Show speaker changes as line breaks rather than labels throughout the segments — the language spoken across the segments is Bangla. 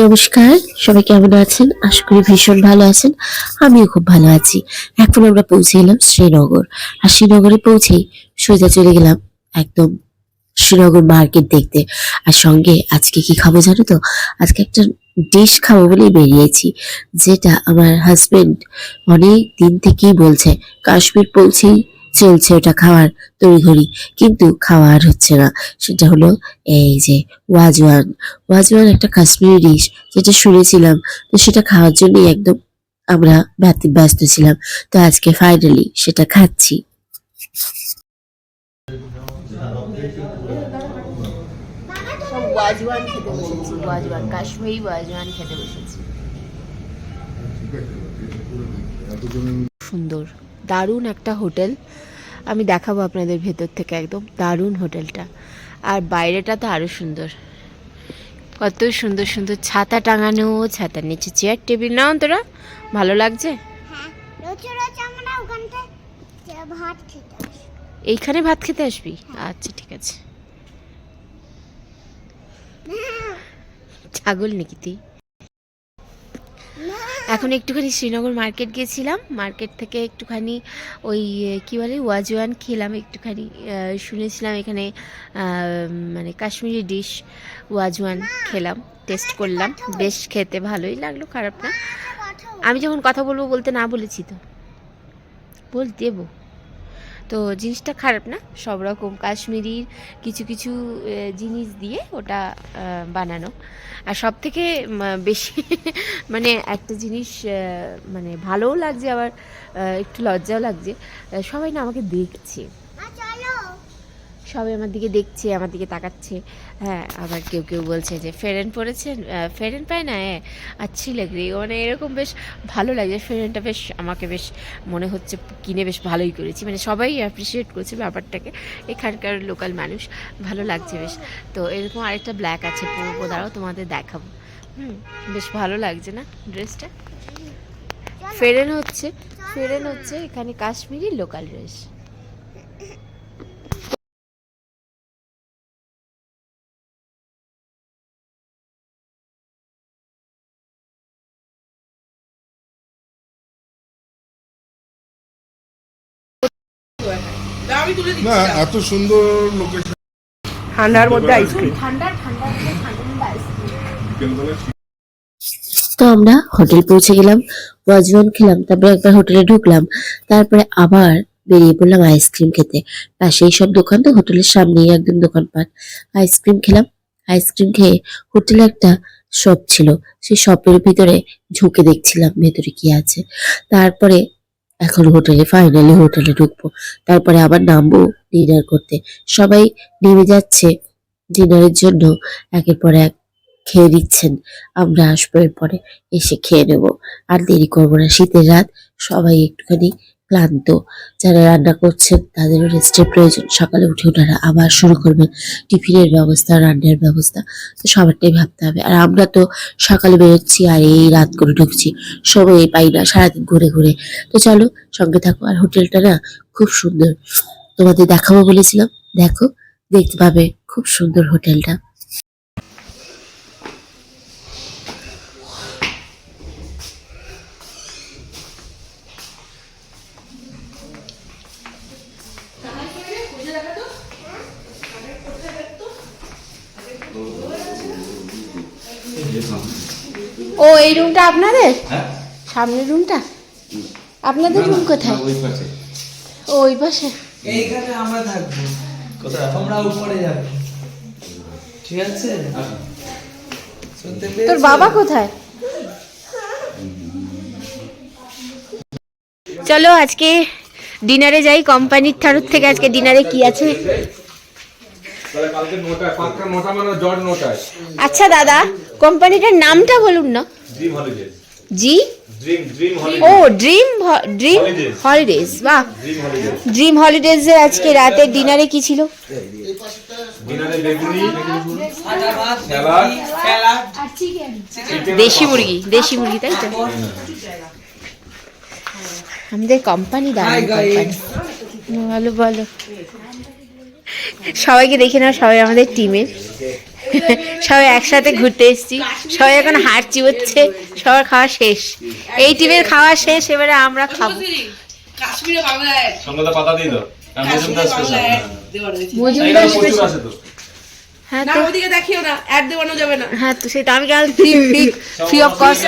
নমস্কার, সবাই কেমন আছেন? আশা করি ভীষণ ভালো আছেন। আমিও খুব ভালো আছি। এখন আমরা পৌঁছে গেলাম শ্রীনগর। আর শ্রীনগরে পৌঁছেই সোজা চলে গেলাম একদম শ্রীনগর মার্কেট দেখতে। আর সঙ্গে আজকে কি খাব জানো তো? আজকে একটা ডিশ খাব বলেই বেরিয়েছি, যেটা আমার হাজবেন্ড অনেক দিন থেকেই বলছে, কাশ্মীর পৌঁছেই চলছে ওটা খাওয়ার তড়িঘড়ি। কিন্তু খাওয়া আর হচ্ছে না। সেটা হলো এই যে ওয়াজওয়ান। ওয়াজওয়ান একটা কাশ্মীরি ডিশ যেটা শুনেছিলাম। তো সেটা খাওয়ার জন্যই একদম আমরা ব্যস্ত ব্যস্ত ছিলাম। তো আজকে ফাইনালি সেটা খাচ্ছি।
সব ওয়াজওয়ান খেতে বসেছি। ওয়াজওয়ান কাশ্মীরি ওয়াজওয়ান খেতে বসেছি। সুন্দর দারুণ একটা হোটেল। আমি দেখাবো আপনাদের ভেতর থেকে একদম দারুণ হোটেলটা। আর বাইরেটা তো আরও সুন্দর। কত সুন্দর সুন্দর ছাতা টাঙানো ছাতার নিচে চেয়ার টেবিল নাও তোরা। ভালো লাগছে?
হ্যাঁ।
এইখানে ভাত খেতে আসবি? আচ্ছা ঠিক আছে। ছাগল নাকি তুই? এখন একটুখানি শ্রীনগর মার্কেট গেছিলাম মার্কেট থেকে একটুখানি ওই, কী বলে, ওয়াজওয়ান খেলাম একটুখানি। শুনেছিলাম এখানে মানে কাশ্মীরি ডিশ ওয়াজওয়ান খেলাম, টেস্ট করলাম। বেশ খেতে ভালোই লাগল, খারাপ না। আমি যখন কথা বলব বলতে না বলেছি তো। বল, দেবো। তো জিনিসটা খারাপ না, সব রকম কাশ্মীরির কিছু কিছু জিনিস দিয়ে ওটা বানানো। আর সব থেকে বেশি মানে একটা জিনিস মানে ভালোও লাগছে, আবার একটু লজ্জাও লাগছে। সবাই না আমাকে দেখছে। সবাই আমার দিকে দেখছে আমার দিকে তাকাচ্ছে। হ্যাঁ আবার কেউ কেউ বলছে যে ফেরেন পড়েছেন? ফেরেন পায় না হ্যাঁ। আচ্ছি লাগবে মানে এরকম বেশ ভালো লাগছে ফেরেনটা বেশ আমাকে বেশ মনে হচ্ছে কিনে বেশ ভালোই করেছি। মানে সবাই অ্যাপ্রিসিয়েট করছে ব্যাপারটাকে। এখানকার লোকাল মানুষ ভালো লাগছে বেশ। তো এরকম আরেকটা ব্ল্যাক আছে পরবো দাঁড়াও তোমাদের দেখাবো। হুম বেশ ভালো লাগছে না ড্রেসটা? ফেরেন হচ্ছে ফেরেন হচ্ছে এখানে কাশ্মীরি লোকাল ড্রেস
না এত সুন্দর লোকেশন
ঠান্ডার মধ্যে আইসক্রিম
ঠান্ডা ঠান্ডা ঠান্ডা আইসক্রিম
তো আমরা হোটেল পৌঁছে গেলাম ওয়াজওয়ান খেলাম তারপরে একবার হোটেলে ঢুকলাম তারপরে আবার বেরিয়ে পড়লাম আইসক্রিম খেতে। পাশেই সব দোকান তো হোটেলের সামনেই একদম দোকানপাট। আইসক্রিম খেলাম। আইসক্রিম খেয়ে হোটেলে একটা শপ ছিল। সেই শপের ভিতরে ঝুঁকে দেখছিলাম ভেতরে কি আছে। তারপরে এখন হোটেলে ফাইনালি হোটেলে ঢুকবো। তারপরে আবার নামবো ডিনার করতে। সবাই নেমে যাচ্ছে ডিনারের জন্য। একের পর এক খেয়ে দিচ্ছেন আমরা আসব এরপরে, এসে খেয়ে নেব। আর দেরি করব না, শীতের রাত। সবাই একটুখানি ক্লান্ত। যারা রান্না করছেন, তাদেরও রেস্টের প্রয়োজন। সকালে উঠে ওনারা আবার শুরু করবেন টিফিনের ব্যবস্থা, রান্নার ব্যবস্থা। তো সবারটাই ভাবতে হবে। আর আমরা তো সকালে বেরোচ্ছি, আর এই রাত করে ঢুকছি। সময় পাই না, সারাদিন ঘুরে ঘুরে। তো চলো, সঙ্গে থাকো। আর হোটেলটা না খুব সুন্দর। তোমাদের দেখাবো বলেছিলাম। দেখো, দেখতে পাবে। খুব সুন্দর হোটেলটা।
ও এই রুমটা আপনাদের? সামনের রুমটা? আপনাদের রুম কোথায়? ও ওই পাশে।
এইখানে আমরা থাকব। তোমরা উপরে যাবে। ঠিক আছে?
তোর বাবা কোথায়? চলো আজকে ডিনারে যাই কোম্পানির তরফ থেকে আজকে ডিনারে কি আছে? আচ্ছা দাদা কোম্পানিটার নামটা বলুন না। জি?
ড্রিম ড্রিম
ও ড্রিম ড্রিম হলিডেজ বাহ।
ড্রিম হলিডেজ
আজকে রাতের ডিনারে কি ছিল? দেশি মুরগি দেশি মুরগি তাই তো? আমাদের কোম্পানি দাঁড়ান
Hi guys.
সবাইকে দেখে নাও সবাই আমাদের টিমের সবাই একসাথে ঘুরতে এসেছি। সবাই এখন হাড় চিবোচ্ছে সবার খাওয়া শেষ। এই টিমের খাওয়া শেষ এবারে আমরা খাব। হ্যাঁ তো।
ওদিকে দেখিও না অ্যাড দেওয়ানো যাবে না।
হ্যাঁ তো সেটা আমি গেলাম free free free of cost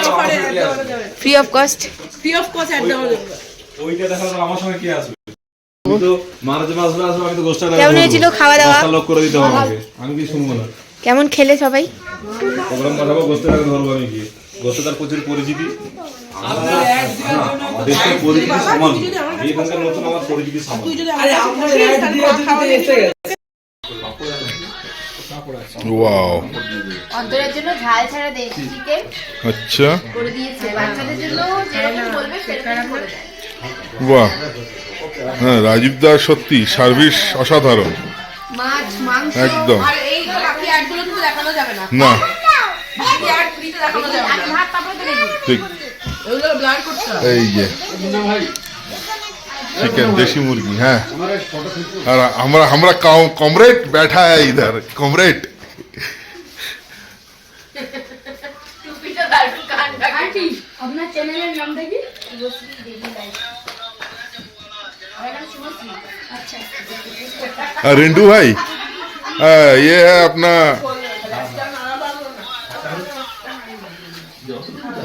free of cost
free of cost ad দেওয়ানো যাবে
ওইটা দেখার আমার সঙ্গে কি আসবে? তো আমি তো গোষ্ঠা
কেমন হয়েছিল খাওয়া দাওয়া?
লোক করে দিতে হবে আমাকে। আমি কি শুনব না।
কেমন খেলে সবাই?
প্রোগ্রাম পাঠাবো গোষ্ঠী ধরবো আমি গিয়ে। গোষ্ঠী তার প্রচুর পরিচিতি। আমরা পরিচিতি সমান। এখানকার নতুন আমার পরিচিতি সমান।
তুই যদি আরে আপনার অ্যাড দিয়ে যদি এসে গেছে।
ওয়াও।
অন্তরের জন্য ঝাল ছাড়া দেয় চিকেন
আচ্ছা।
করে দিয়েছে। বাচ্চাদের জন্য যেরকম বলবে সেরকম করে দেয়।
বাহ। হ্যাঁ রাজীব দা সত্যি সার্ভিস অসাধারণ
মাছ মাংস
একদম
আর এই বাকি অ্যাডগুলো কিন্তু দেখানো যাবে না
না
বাকি অ্যাড ফ্রিতে দেখানো যাবে না
ভাত তারপরে তো দেখবি
ঠিক
এগুলো ব্লার করতে হবে
এই যে चिकन देसी मुर्गी हाँ और हमारा हमारा कॉमरेड बैठा है इधर कॉमरेड
আপনার চ্যানেলের নামটা কি
हाँ, रिंटू भाई हाँ, ये है अपना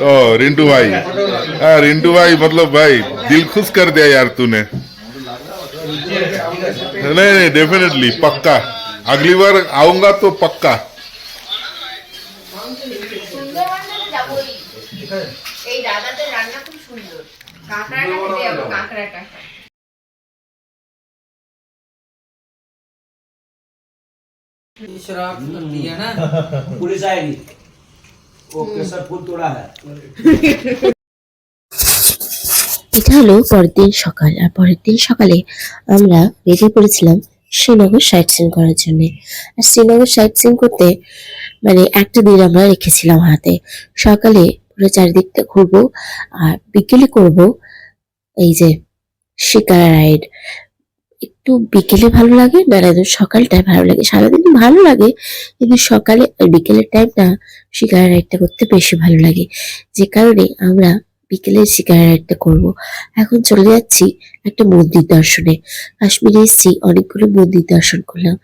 ओ रिंटू भाई हाँ रिंटू भाई मतलब भाई दिल खुश कर दिया यार तूने नहीं नहीं डेफिनेटली पक्का अगली बार आऊंगा तो पक्का
সুন্দরবনে যাবোই এই দাদাদের রান্না খুব সুন্দর কাঁকড়াটা খেতে যাবো কাঁকড়াটা
शराब दिया ना
पुलिस आएगी वो केसर फूल तोड़ा है
এটা হলো পরের দিন সকাল আর পরের দিন সকালে আমরা বেরিয়ে পড়েছিলাম শ্রীনগর সাইট সিন করার জন্য আর শ্রীনগর সাইট সিন করতে মানে একটা দিন আমরা রেখেছিলাম হাতে সকালে পুরো চারিদিকটা ঘুরবো আর বিকেলে করব এই যে শিকারা রাইড একটু বিকেলে ভালো লাগে একদম সকালটায় ভালো লাগে। সারাদিন ভালো লাগে, কিন্তু সকালে বিকেলের টাইমটা শিকারা রাইডটা করতে বেশি ভালো লাগে। যে কারণে আমরা বিকেলে শিকারা রাইডটা করব। এখন চলে যাচ্ছি একটা মন্দির দর্শনে। কাশ্মীরে এসেছি, অনেকগুলো মন্দির দর্শন করলাম।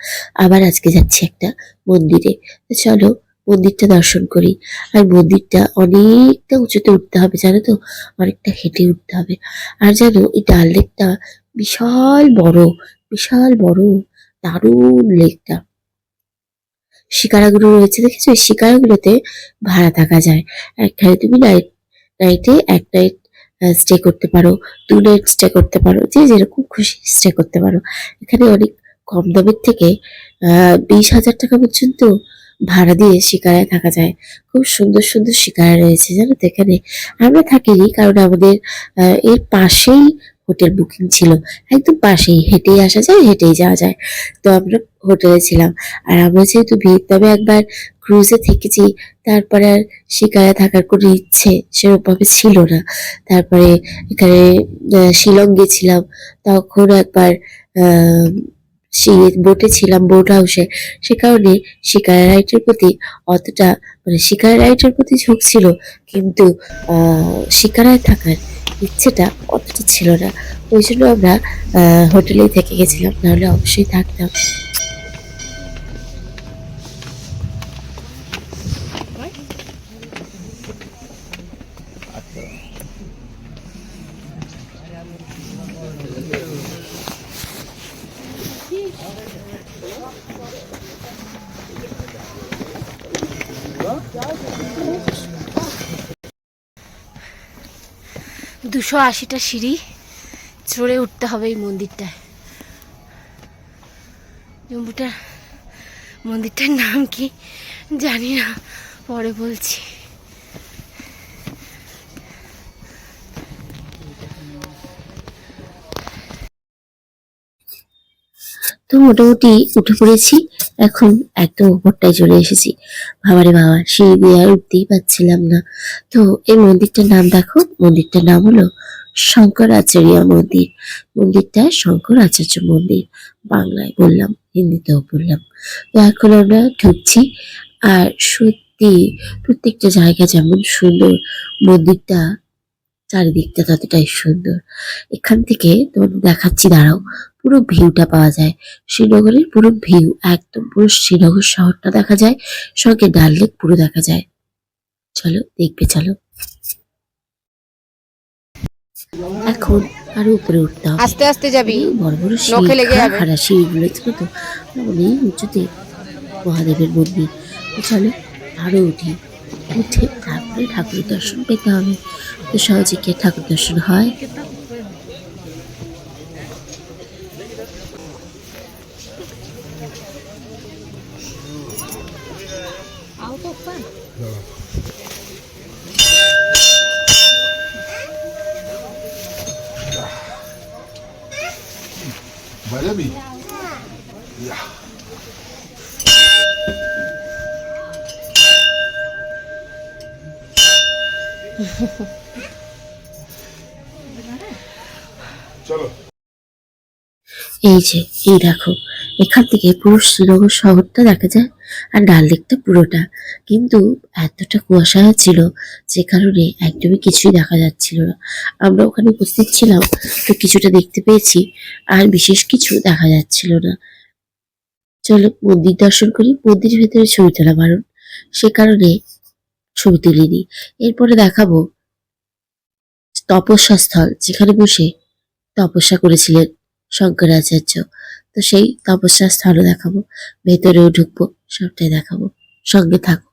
আবার আজকে যাচ্ছি একটা মন্দিরে। চলো মন্দিরটা দর্শন করি। আর মন্দিরটা অনেকটা উঁচুতে উঠতে হবে, জানো তো? অনেকটা হেঁটে উঠতে হবে। আর জানো, এই ডাল লেকটা বিশাল বড় বিশাল বড় দারুণ লেকটা। শিকারাগুলো রয়েছে, দেখেছ? শিকারাগুলোতে ভাড়া থাকা যায়। একখানে তুমি নাইট নাইটে এক নাইট স্টে করতে পারো, দু নাইট স্টে করতে পারো, যে যেরকম খুশি স্টে করতে পারো। এখানে অনেক কম দামের থেকে বিশ হাজার টাকা পর্যন্ত ভাড়া দিয়ে শিকারায় থাকা যায়। খুব সুন্দর সুন্দর শিকারা রয়েছে, জানো তো এখানে। আমরা থাকিনি, কারণ আমাদের এর পাশেই হোটেল বুকিং ছিল। একদম পাশেই, হেঁটেই আসা যায়, হেঁটেই যাওয়া যায়। তো আমরা হোটেলে ছিলাম। আর আমরা যেহেতু ভিয়েতনামে একবার ক্রুজে থেকেছি, তারপরে আর শিকারে থাকার কোনো ইচ্ছে সেরকমভাবে ছিল না। তারপরে এখানে শিলং গেছিলাম। তখন একবার আহ, সি- বোটে ছিলাম বোট হাউসে সে কারণে শিকারা রাইটের প্রতি অতটা মানে শিকারা রাইটের প্রতি ঝোঁক ছিল কিন্তু শিকারায় থাকার ইচ্ছেটা অতটা ছিল না। ওই জন্য আমরা হোটেলেই থেকে গেছিলাম নাহলে অবশ্যই থাকতাম।
দুশো আশিটা সিঁড়ি চড়ে উঠতে হবে এই মন্দিরটায় জম্বুটা, মন্দিরটার নাম কি জানি না, পরে বলছি।
তো মোটামুটি উঠে পড়েছি। এখন একদম উপরটায় চলে এসেছি। বাবারে বাবা সিঁড়ি দিয়ে উঠতেই পারছিলাম না। তো এই মন্দিরটার নাম দেখো, মন্দিরটার নাম হলো শঙ্করাচার্য মন্দির। মন্দিরটা শঙ্কর আচার্য মন্দির। বাংলায় বললাম, হিন্দিতেও বললাম। তো এখন আমরা ঢুকছি আর সত্যি প্রত্যেকটা জায়গা যেমন সুন্দর মন্দিরটা, চারিদিকটা ততটাই সুন্দর। এখান থেকে তোমাদের দেখাচ্ছি, দাঁড়াও। পুরো ভিউটা পাওয়া যায়। শ্রীনগরের পুরো ভিউ একদম পুরো শ্রীনগর শহরটা দেখা যায় সঙ্গে ডাল লেক পুরো দেখা যায়। চলো দেখবে চলো। এখন আরও উপরে উঠতে হবে।
আস্তে আস্তে যাবি।
বড় বড়
নখে লেগে যাবে।
খাড়া সিঁড়িগুলো ছিল তো অনেক উঁচুতে। মহাদেবের মন্দির। চলো আরও উঠি। উঠে তারপরে ঠাকুরের দর্শন পেতে হবে। তো সহজে কি ঠাকুর দর্শন হয়? এই যে, এই দেখো। এখান থেকে পুরো শ্রীনগর শহরটা দেখা যায়, আর ডাল লেকটা পুরোটা। কিন্তু এতটা কুয়াশা ছিল যে কারণে একদমই কিছুই দেখা যাচ্ছিল না। আমরা ওখানে উপস্থিত ছিলাম, তো কিছুটা দেখতে পেয়েছি, আর বিশেষ কিছু দেখা যাচ্ছিল না। চলো, মন্দির দর্শন করি। মন্দিরের ভেতরে ছবি তোলা বারণ। সে কারণে ছবি তুলিনি। এরপরে দেখাবো তপস্যা স্থল যেখানে বসে তপস্যা করেছিলেন। শঙ্করাচার্য। তো সেই তপস্যা স্থলও দেখাবো ভেতরেও ঢুকবো সবটাই দেখাবো। সঙ্গে থাকো।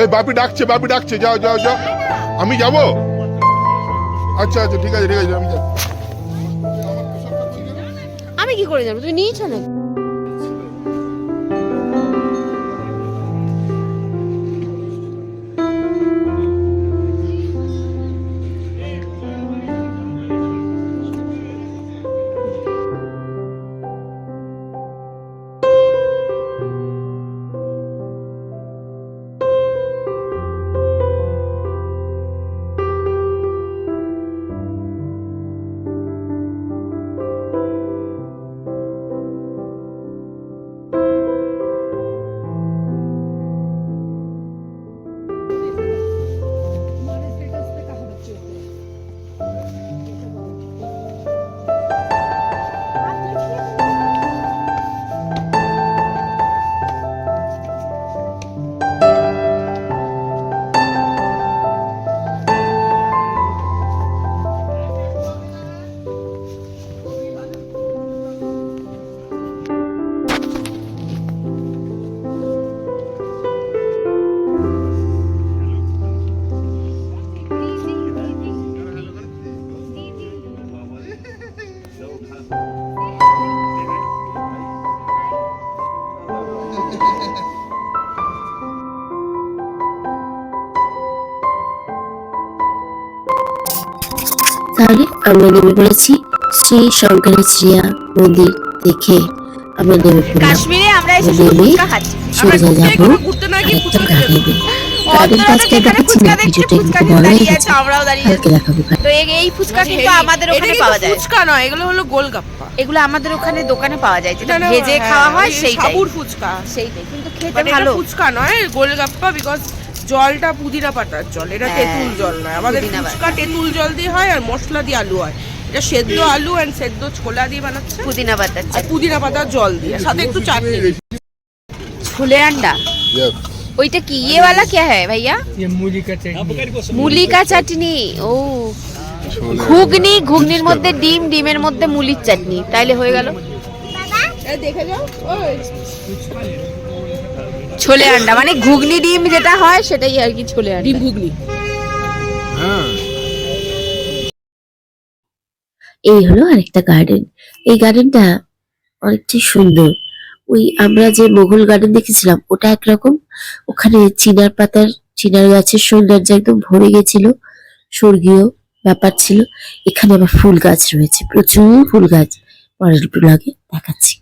এই বাপি ডাকছে বাপি ডাকছে, যাও যাও যাও। আমি যাব? আচ্ছা আচ্ছা ঠিক আছে ঠিক আছে, আমি যাব
আমি কি করে যাব? তুমি নিয়েছো না
তাহলে আমরা নেমে পড়েছি শ্রী শঙ্করাচার্য মন্দির দেখে আমরা নেমে পড়লাম।
কাশ্মীরে
নেমে সোজা যাব।
ঘুরতে না গিয়ে
আরেকটা
ফুচকা খেতে
গাড়ি গার্ডেন আজকে দেখাচ্ছি না ভিডিওটা
ফুচকা
বড় হয়ে গেছে।
আছে, আমরাও দাঁড়িয়ে
কালকে দেখাবো
তো এই ফুচকা কিন্তু আমাদের ওখানে পাওয়া যায়।
ফুচকা নয় এগুলো হলো গোলগাপ্পা
এগুলো আমাদের ওখানে দোকানে পাওয়া যায় যেটা ভেজে
হ্যাঁ,
খাওয়া হয় সেইটাই।
সাবুর ফুচকা।
সেইটাই কিন্তু খেতে ভালো।
ফুচকা নয় গোলগাপ্পা বিকজ জলটা পুদিনা পাতার জল এটা
হ্যাঁ,
তেঁতুল জল নয় আমাদের
পুদিনা পাতা।
ফুচকা তেঁতুল জল দিয়ে হয় আর মশলা দিয়ে আলু হয় এটা সেদ্ধ আলু আর সেদ্ধ ছোলা দিয়ে বানাচ্ছে
পুদিনা পাতার
আর পুদিনা পাতার জল দিয়ে সাথে একটু চাটনি
छोले अंडा
Yes.
ওইটা কি ये वाला क्या है भैया মুলি কা চাটনি ও ঘুগনি ঘুগনির মধ্যে ডিম ডিমের মধ্যে মুলির চাটনি তাইলে হয়ে গেল
দেখে যাও ওই
ছোলে আন্ডা মানে ঘুগনি ডিম যেটা হয় সেটাই আর কি ছোলে আন্ডা।
ডিম ঘুগনি।
হ্যাঁ।
এই হলো আরেকটা গার্ডেন এই গার্ডেনটা অনেকটাই সুন্দর। ওই আমরা যে মোগল গার্ডেন দেখেছিলাম ওটা একরকম। ওখানে চিনার পাতার চিনার গাছের সৌন্দর্য একদম ভরে গেছিল। স্বর্গীয় ব্যাপার ছিল। এখানে আবার ফুল গাছ রয়েছে। প্রচুর ফুল গাছ। পরের ব্লগে দেখাচ্ছি।